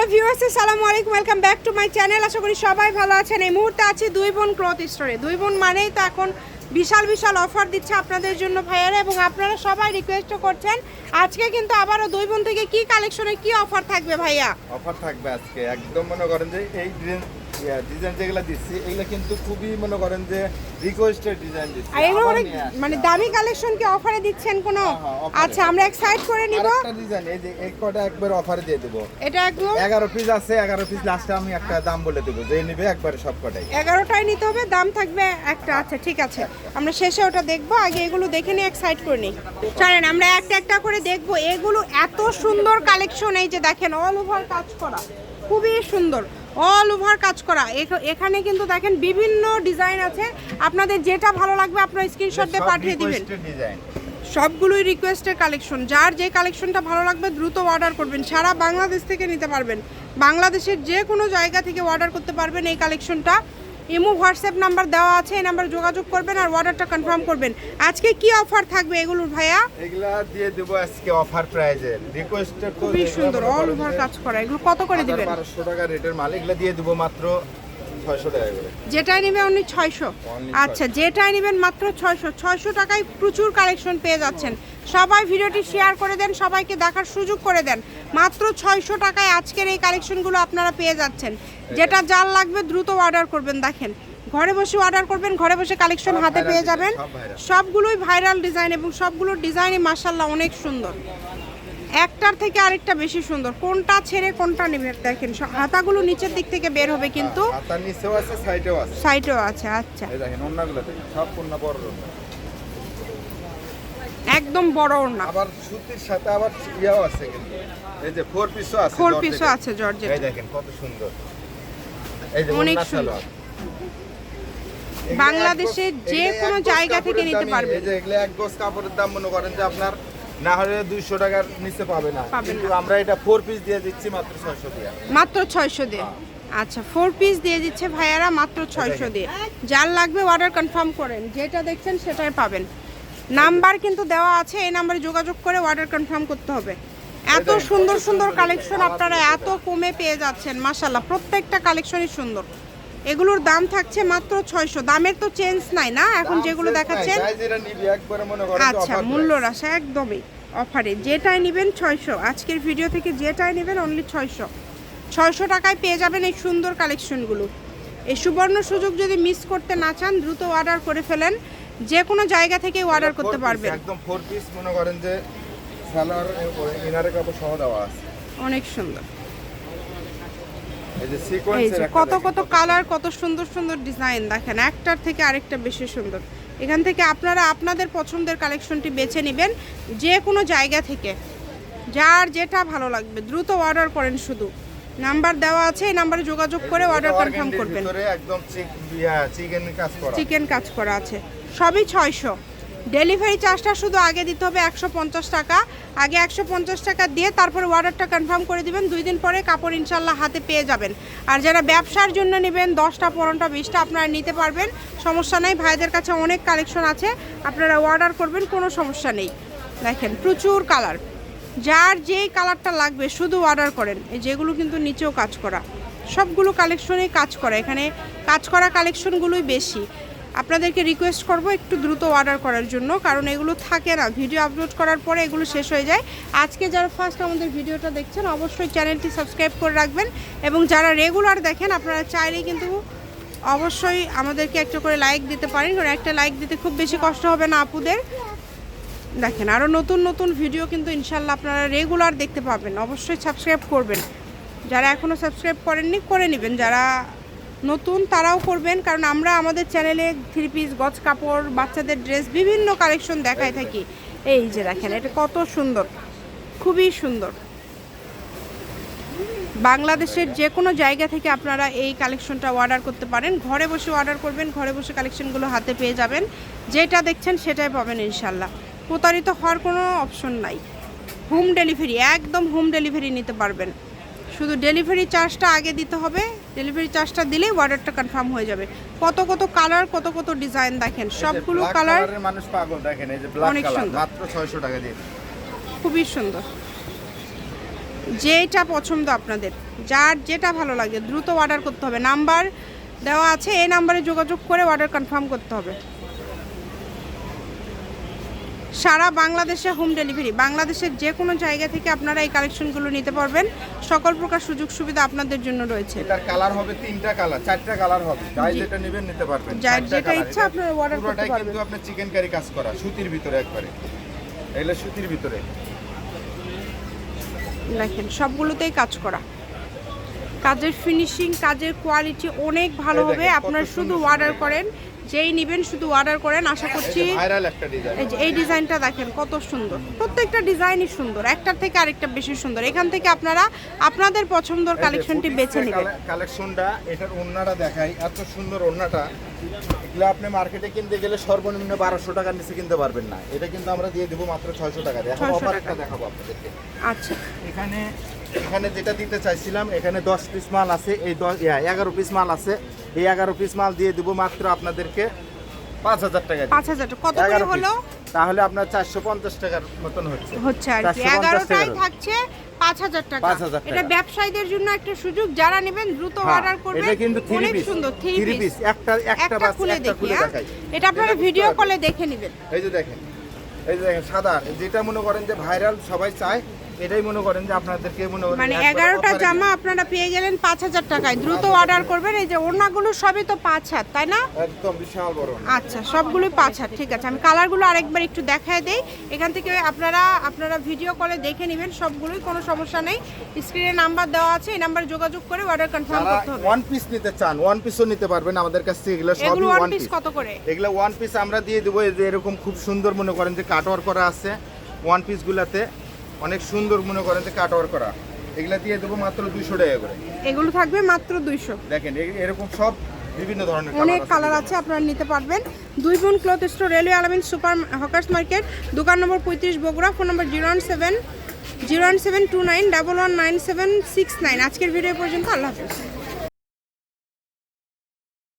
Hello viewers, আসসালামু আলাইকুম, welcome back to my channel. আশা করি সবাই ভালো আছেন। এই মুহূর্তে আছি দুই বোন ক্লথ স্টোরে দুই বোন মানেই তো এখন বিশাল বিশাল অফার দিচ্ছে আপনাদের জন্য ভাইয়ারা এবং আপনারা সবাই রিকোয়েস্টও করছেন। আজকে কিন্তু আবারও দুই বোন থেকে কি কালেকশনে কি অফার থাকবে ভাইয়া? অফার থাকবে আজকে। একদম মনে করেন যে এই ডিজাইন যেগুলো দিচ্ছি এগুলো কিন্তু খুবই মনে করেন যে রিকোয়েস্টেড ডিজাইন দিচ্ছি। আর এগুলো অনেক মানে দামি কালেকশন কি অফারে দিচ্ছেন কোনো? হ্যাঁ, হ্যাঁ। আচ্ছা আমরা এক সাইড করে নিব। আরেকটা ডিজাইন এই যে এই কটা একবার অফারে দিয়ে দেবো। এটা একদম এগারো পিস আছে এগারো পিস লাস্টে আমি একটা দাম বলে দেবো যে নিবে একবারে সব কটাই। এগারোটায় নিতে হবে দাম থাকবে একটা। আচ্ছা ঠিক আছে। আমরা শেষে ওটা দেখব আগে এগুলো দেখে নিয়ে এক সাইড করে নিই। চলেন আমরা একটা একটা করে দেখব। এগুলো এত সুন্দর কালেকশন এই যে দেখেন অল ওভার কাজ করা। খুবই সুন্দর। অল ওভার কাজ করা। এখ- এখানে কিন্তু দেখেন বিভিন্ন ডিজাইন আছে। আপনাদের যেটা ভালো লাগবে আপনার স্ক্রিনশট দিয়ে পাঠিয়ে দিবেন। সবগুলোই রিকোয়েস্টের কালেকশন যার যে কালেকশনটা ভালো লাগবে দ্রুত অর্ডার করবেন। সারা বাংলাদেশ থেকে নিতে পারবেন। বাংলাদেশের যে কোনো জায়গা থেকে অর্ডার করতে পারবেন এই কালেকশনটা ইমো হোয়াটসঅ্যাপ নাম্বার দেওয়া আছে এই নাম্বারে যোগাযোগ করবেন আর অর্ডারটা কনফার্ম করবেন। আজকে কি অফার থাকবে এগুলোর ভাইয়া? এগুলা দিয়ে দেবো আজকে অফার প্রাইজে রিকোয়েস্টেড খুবই সুন্দর অল ওভার কাজ করা এগুলো কত করে দিবেন? বারোশো টাকা রেটের মাল এগুলা দিয়ে দেবো মাত্র যেটাই নেবে অনলি ছয়শো। আচ্ছা যেটাই নেবেন মাত্র ছয়শো। ছয়শো টাকায় প্রচুর কালেকশন পেয়ে যাচ্ছেন। সবাই ভিডিওটি শেয়ার করে দেন সবাইকে দেখার সুযোগ করে দেন। মাত্র ছয়শো টাকায় আজকের এই কালেকশনগুলো আপনারা পেয়ে যাচ্ছেন। যেটা যার লাগবে দ্রুত অর্ডার করবেন দেখেন। ঘরে বসে অর্ডার করবেন ঘরে বসে কালেকশন হাতে পেয়ে যাবেন। সবগুলোই ভাইরাল ডিজাইন এবং সবগুলোর ডিজাইনই মাসাল্লাহ অনেক সুন্দর। একটার থেকে আরেকটা বেশি সুন্দর। কোনটা ছেড়ে কোনটা নেবেন দেখেন। হাতাগুলো নিচের দিক থেকে বের হবে কিন্তু আছে আচ্ছা। দেখেন সব বড় ওড়না। একদম বড় ওড়না আবার সুতির সাথে আবার ইয়াও আছে কিন্তু। এই যে ফোর পিসও আছে ফোর। পিসও আছে জর্জেট এই দেখেন কত সুন্দর। এই যে অনেক সুন্দর। বাংলাদেশের যে কোনো জায়গা থেকে নিতে পারবেন। এই যে এগুলো এক গোছ কাপড়ের দাম মনে করেন যে আপনার না হলে দুইশো টাকার নিচে পাবে না। কিন্তু আমরা এটা ফোর পিস দিয়ে দিচ্ছি মাত্র ছয়শো দিয়ে। মাত্র ছয়শো দিয়ে। আচ্ছা ফোর পিস দিয়ে দিচ্ছে ভাইয়ারা মাত্র ছয়শো দিয়ে। যার লাগবে অর্ডার কনফার্ম করেন। যেটা দেখছেন সেটাই পাবেন। নাম্বার কিন্তু দেওয়া আছে এই নাম্বারে যোগাযোগ করে অর্ডার কনফার্ম করতে হবে। এত সুন্দর সুন্দর কালেকশন আপনারা এত কমে পেয়ে যাচ্ছেন মাসাল্লাহ প্রত্যেকটা কালেকশনই সুন্দর। এগুলোর দাম থাকছে মাত্র ছয়শো। দামের তো চেঞ্জ নাই না? এখন যেগুলো দেখাচ্ছেন আচ্ছা মূল্য। রাশা একদমই অফারে যেটাই নেবেন ছয়শো। আজকের ভিডিও থেকে যেটাই নেবেন অনলি ছয়শো। ছয়শো টাকায় পেয়ে যাবেন এই সুন্দর কালেকশনগুলো এই সুবর্ণ সুযোগ যদি মিস করতে না চান দ্রুত অর্ডার করে ফেলেন। যে কোনো জায়গা থেকে অর্ডার করতে পারবে একদম ফোর পিস মনে করেন যে সালোয়ার ইনারে কাপড় সহ দেওয়া আছে। অনেক সুন্দর। কত কত কালার কত সুন্দর সুন্দর ডিজাইন দেখেন একটার থেকে আরেকটা বেশি সুন্দর। এখান থেকে আপনারা আপনাদের পছন্দের কালেকশনটি বেছে নেবেন যে কোনো জায়গা থেকে। যার যেটা ভালো লাগবে দ্রুত অর্ডার করেন শুধু। নাম্বার দেওয়া আছে এই নাম্বারে যোগাযোগ করে অর্ডার কনফার্ম করবেন। একদম চিকেন কাজ করা চিকেন কাজ করা আছে। সবই ছয়শো। ডেলিভারি চার্জটা শুধু আগে দিতে হবে একশো পঞ্চাশ টাকা। আগে একশো পঞ্চাশ টাকা দিয়ে তারপরে অর্ডারটা কনফার্ম করে দিবেন। দুই দিন পরে কাপড় ইনশাল্লাহ হাতে পেয়ে যাবেন। আর যারা ব্যবসার জন্য নেবেন, দশটা, পনেরোটা, বিশটা আপনারা নিতে পারবেন। সমস্যা নেই, ভাইদের কাছে অনেক কালেকশন আছে। আপনারা অর্ডার করবেন, কোনো সমস্যা নেই। দেখেন, প্রচুর কালার যার যেই কালারটা লাগবে, শুধু অর্ডার করেন। যেগুলো কিন্তু নিচেও কাজ করা। সবগুলো কালেকশনেই কাজ করা। এখানে কাজ করা কালেকশনগুলোই বেশি। আপনাদেরকে রিকোয়েস্ট করব একটু দ্রুত অর্ডার করার জন্য, কারণ এগুলো থাকে না। ভিডিও আপলোড করার পরে এগুলো শেষ হয়ে যায়। আজকে যারা ফার্স্ট আমাদের ভিডিওটা দেখছেন, অবশ্যই চ্যানেলটি সাবস্ক্রাইব করে রাখবেন এবং যারা রেগুলার দেখেন, আপনারা চাইলেই কিন্তু অবশ্যই আমাদেরকে একটা করে লাইক দিতে পারেন। কারণ একটা লাইক দিতে খুব বেশি কষ্ট হবে না আপুদের। দেখেন আরও নতুন নতুন ভিডিও কিন্তু ইনশাল্লাহ আপনারা রেগুলার দেখতে পাবেন। অবশ্যই সাবস্ক্রাইব করবেন। যারা এখনও সাবস্ক্রাইব করেননি, করে নেবেন। যারা নতুন তারাও করবেন, কারণ আমরা আমাদের চ্যানেলে থ্রি পিস গজ কাপড়, বাচ্চাদের ড্রেস বিভিন্ন কালেকশন দেখায় থাকি। এই যে দেখেন, এটা কত সুন্দর, খুবই সুন্দর। বাংলাদেশের যে কোনো জায়গা থেকে আপনারা এই কালেকশনটা অর্ডার করতে পারেন। ঘরে বসে অর্ডার করবেন, ঘরে বসে কালেকশনগুলো হাতে পেয়ে যাবেন। যেটা দেখছেন সেটাই পাবেন ইনশাল্লাহ প্রতারিত হওয়ার কোনো অপশন নাই। হোম ডেলিভারি একদম হোম ডেলিভারি নিতে পারবেন। শুধু ডেলিভারি চার্জটা আগে দিতে হবে ডেলিভারি চার্জটা দিলে অর্ডারটা কনফার্ম হয়ে যাবে। কত কত কালার কত কত ডিজাইন দেখেন সবগুলো কালার মানুষ পাগল দেখেন এই যে ব্ল্যাক অনেক কালার সুন্দর। মাত্র 600 টাকা দিয়ে। খুবই সুন্দর। যেটা পছন্দ আপনাদের যার যেটা ভালো লাগে দ্রুত অর্ডার করতে হবে। নাম্বার দেওয়া আছে এই নাম্বারে যোগাযোগ করে অর্ডার কনফার্ম করতে হবে। সারা বাংলাদেশে হোম ডেলিভারি বাংলাদেশের যে কোনো জায়গা থেকে আপনারা এই কালেকশনগুলো নিতে পারবেন। সকল প্রকার সুযোগ সুবিধা আপনাদের জন্য রয়েছে। এটার কালার হবে তিনটা কালার চারটা কালার হবে। যাই। যেটা নেবেন নিতে পারবেন। যার যেটা ইচ্ছা আপনারা order করতে পারবেন। কিন্তু আপনার চিকেন কারি কাজ করা সুতির ভিতরে একবারে। এগুলো সুতির ভিতরে। দেখেন সবগুলোতেই কাজ করা। কাজের ফিনিশিং কাজের কোয়ালিটি অনেক ভালো হবে। আপনারা শুধু অর্ডার করেন। যেই নেবেন শুধু অর্ডার করেন আশা করছি ভাইরাল একটা ডিজাইন এই ডিজাইনটা দেখেন কত সুন্দর। প্রত্যেকটা ডিজাইনই সুন্দর একটার থেকে আরেকটা বেশি সুন্দর। এখান থেকে আপনারা আপনাদের পছন্দের কালেকশনটি বেছে নেবেন। কালেকশনটা এটার ওন্নাটা দেখাই এত সুন্দর ওন্নাটা এগুলো আপনি মার্কেটে কিনতে গেলে সর্বনিম্ন বারোশো টাকার নিচে কিনতে পারবেন না। এটা কিন্তু আমরা দিয়ে দেবো মাত্র ছয়শো টাকা দিয়ে। এখন অফার একটা দেখাবো আপনাদেরকে। আচ্ছা। এখানে এখানে যেটা দিতে চাইছিলাম এখানে দশ পিস মাল আছে এই দশ এগারো পিস মাল আছে। এই এগারো পিস মাল দিয়ে দেবো মাত্র আপনাদেরকে পাঁচ হাজার টাকা পাঁচ হাজার কত করে হলো? তাহলে আপনার চারশো পঞ্চাশ টাকার মতন হচ্ছে। হচ্ছে আর কি। এগারোটাই থাকছে পাঁচ হাজার টাকা। 5,000 টাকা। এটা ব্যবসায়ীদের জন্য একটা সুযোগ। যারা নেবেন দ্রুত হ্যাঁ, অর্ডার করবেন। এটা কিন্তু অনেক সুন্দর থ্রি পিস একটা একটা বাস খুলে দেখি হ্যাঁ? এটা আপনারা ভিডিও কলে দেখে নেবেন। এই যে দেখেন এই যে দেখেন সাদা। যেটা মনে করেন যে ভাইরাল সবাই চায় এটাই মনে করেন যে আপনাদেরকে মনে করেন মানে এগারোটা জামা আপনারা পেয়ে গেলেন পাঁচ হাজার টাকায়। দ্রুত অর্ডার করবেন। এই যে ওড়নাগুলো সবই তো পাঁচ হাত তাই না? একদম বিশাল বড় আচ্ছা সবগুলোই পাঁচ হাত ঠিক আছে। আমি কালারগুলো আরেকবার একটু দেখায় দেই। এখান থেকে আপনারা আপনারা ভিডিও কলে দেখে নেবেন সবগুলোই কোনো সমস্যা নেই। স্ক্রিনে নাম্বার দেওয়া আছে এই নাম্বারে যোগাযোগ করে অর্ডার কনফার্ম করতে হবে। ওয়ান পিস নিতে চান ওয়ান পিসও নিতে পারবেন আমাদের কাছ। থেকে এগুলো সবই ওয়ান ওয়ান পিস কত করে? এগুলো ওয়ান পিস আমরা দিয়ে দেবো। এই যে এরকম খুব সুন্দর মনে করেন যে কাটওয়ার করা আছে ওয়ান পিসগুলোতে অনেক সুন্দর মনে করেন যে কাট ওয়ার করা। এগুলা দিয়ে দেবো মাত্র দুইশো টাকা করে। এগুলো থাকবে মাত্র দুইশো। দেখেন এরকম সব বিভিন্ন ধরনের অনেক কালার আছে। আপনারা নিতে পারবেন। দুই বোন cloth store railway Alamin super hawkers market দোকান নম্বর পঁয়ত্রিশ Bogura phone number zero one seven zero one seven two nine double one nine seven six nine. আজকের ভিডিও পর্যন্ত আল্লাহ হাফিজ।